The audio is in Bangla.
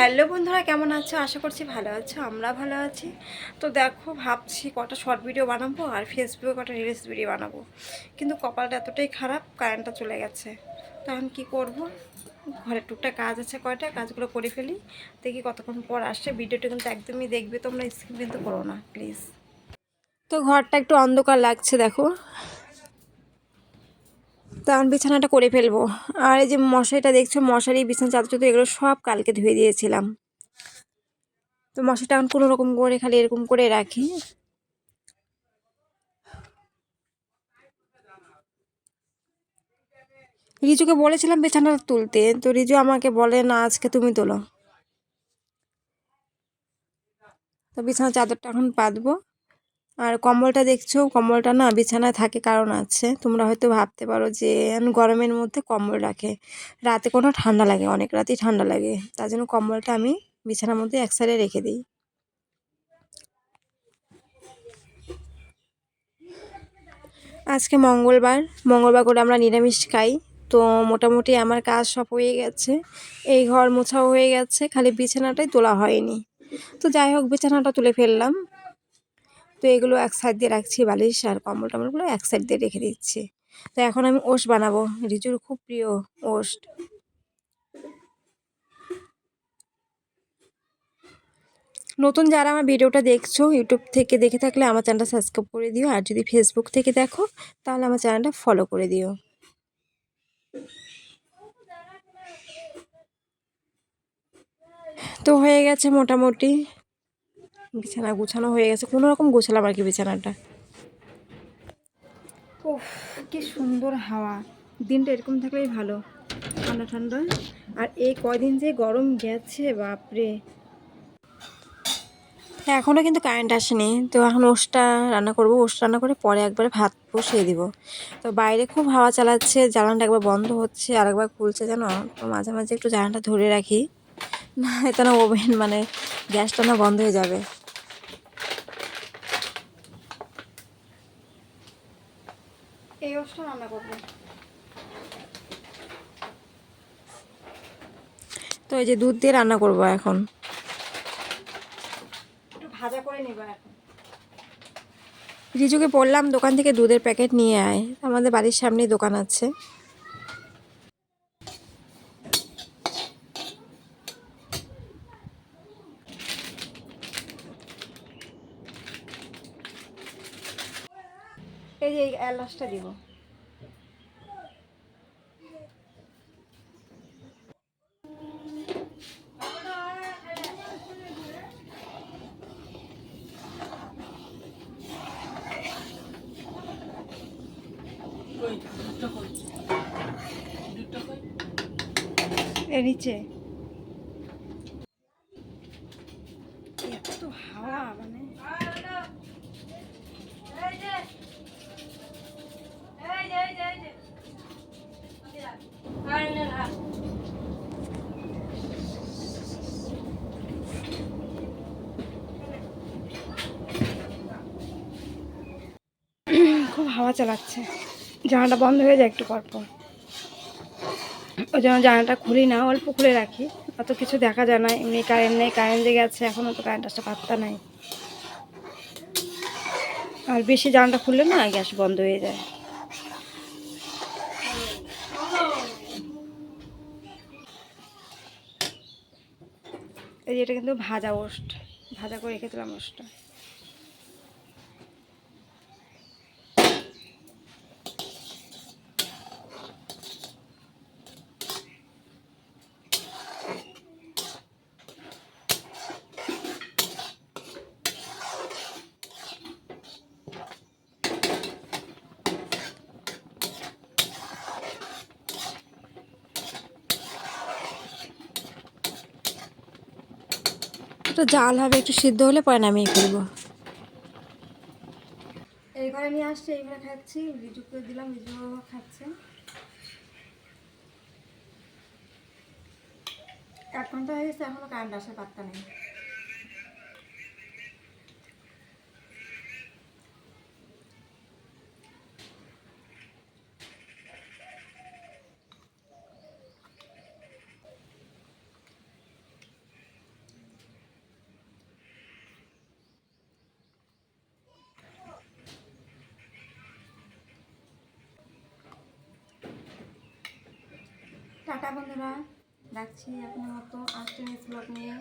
হ্যালো বন্ধুরা, কেমন আছো? আশা করছি ভালো আছো, আমরা ভালো আছি। তো দেখো, ভাবছি কটা শর্ট ভিডিও বানাবো আর ফেসবুকে কটা রিলস ভিডিও বানাবো। কিন্তু কপালটা এতটাই খারাপ কারেন্টটা চলে গেছে। এখন কী করব? ঘরে টুকটা কাজ আছে কয়টা, কাজগুলো করে ফেলি। দেখি কতক্ষণ পর আসছে। ভিডিওটা কিন্তু একদমই দেখবে তোমরা স্কিপ কিন্তু করো না প্লিজ তো ঘরটা একটু অন্ধকার লাগছে, দেখো। তো এখন বিছানাটা করে ফেলব। আর এই যে মশারিটা দেখছ, মশারি, বিছানা চাদর চাদর এগুলো সব কালকে ধুয়ে দিয়েছিলাম। তো মশারিটা এখন কোনো রকম করে খালি এরকম করে রাখি। রিজুকে বলেছিলাম বিছানাটা তুলতে, তো রিজু আমাকে বলে, না, আজকে তুমি তোলো। তো বিছানা, চাদরটা এখন পাতবো। আর কম্বলটা দেখছ, কম্বলটা না বিছানায় থাকে কারণ আছে। তোমরা হয়তো ভাবতে পারো যে গরমের মধ্যে কম্বল রাখে। রাতে কোনো ঠান্ডা লাগে, অনেক রাতেই ঠান্ডা লাগে। তার জন্য কম্বলটা আমি বিছানার মধ্যে এক সাইডে রেখে দিই। আজকে মঙ্গলবার। মঙ্গলবার করে আমরা নিরামিষ খাই। তো মোটামুটি আমার কাজ সব হয়ে গেছে। এই ঘর মোছাও হয়ে গেছে, খালি বিছানাটাই তোলা হয়নি। তো যাই হোক, বিছানাটা তুলে ফেললাম। তো এগুলো এক সাইড দিয়ে রাখছি বালিশ আর কম্বল টম্বলগুলো এক সাইড দিয়ে রেখে দিচ্ছি। তো এখন আমি ওষ বানাবো। রিজুর খুব প্রিয় ওষ নতুন যারা আমার ভিডিওটা দেখছ ইউটিউব থেকে দেখে থাকলে আমার চ্যানেলটা সাবস্ক্রাইব করে দিও। আর যদি ফেসবুক থেকে দেখো, তাহলে আমার চ্যানেলটা ফলো করে দিও। তো হয়ে গেছে মোটামুটি। বিছানা গুছানো হয়ে গেছে কোনো রকম গোছালাম আর কি বিছানাটা। ওফ কি সুন্দর হাওয়া। দিনটা এরকম থাকলেই ভালো ঠান্ডা ঠান্ডা। আর এই কয়দিন যে গরম গেছে বাপরে। এখনও কিন্তু কারেন্ট আসেনি তো এখন ওষটা রান্না করব। ওষ রান্না করে পরে একবারে ভাত বসিয়ে দিব। তো বাইরে খুব হাওয়া চালাচ্ছে জ্বালানটা একবার বন্ধ হচ্ছে আর একবার খুলছে যেন। তো মাঝে মাঝে একটু জ্বালানটা ধরে রাখি না এতে না ওভেন মানে গ্যাসটা না বন্ধ হয়ে যাবে। এই ওষটা রান্না করব। তো এই যে দুধ দিয়ে রান্না করব এখন। একটু ভাজা করে নিব এখন। রিজুকে বললাম দোকান থেকে দুধের প্যাকেট নিয়ে আয়। আমাদের বাড়ির সামনেই দোকান আছে। এই যে এই এলাচটা দিব। নিচে। এত হাওয়া মানে। খুব হাওয়া চালাচ্ছে। জানাটা বন্ধ হয়ে যায় একটু পর পর। ওই জন্য জানাটা খুলি না, অল্প খুলে রাখি। অত কিছু দেখা যায় না, এমনি কারেন্ট নেই কারেন্ট যে গেছে এখনও তো কারেন্ট আসতে পাত্তা নাই। আর বেশি জানাটা খুললে না গ্যাস বন্ধ হয়ে যায়। এই যে এটা কিন্তু ভাজা ওষ্ট ভাজা করে রেখে দিলাম একটু জাল হবে, একটু সিদ্ধ হলে পরে নামিয়ে ফেলব। এই ঘরে নিয়ে আসছে এই ঘরে খাচ্ছি রিজুকে দিলাম রিজু খাচ্ছে। এখন তো হয়ে গেছে, এখনও কারেন্ট আসার পাত্তা নেই। টাটা বন্ধুরা রাখছি আপনার মতো আজকে ব্লগ নিয়ে।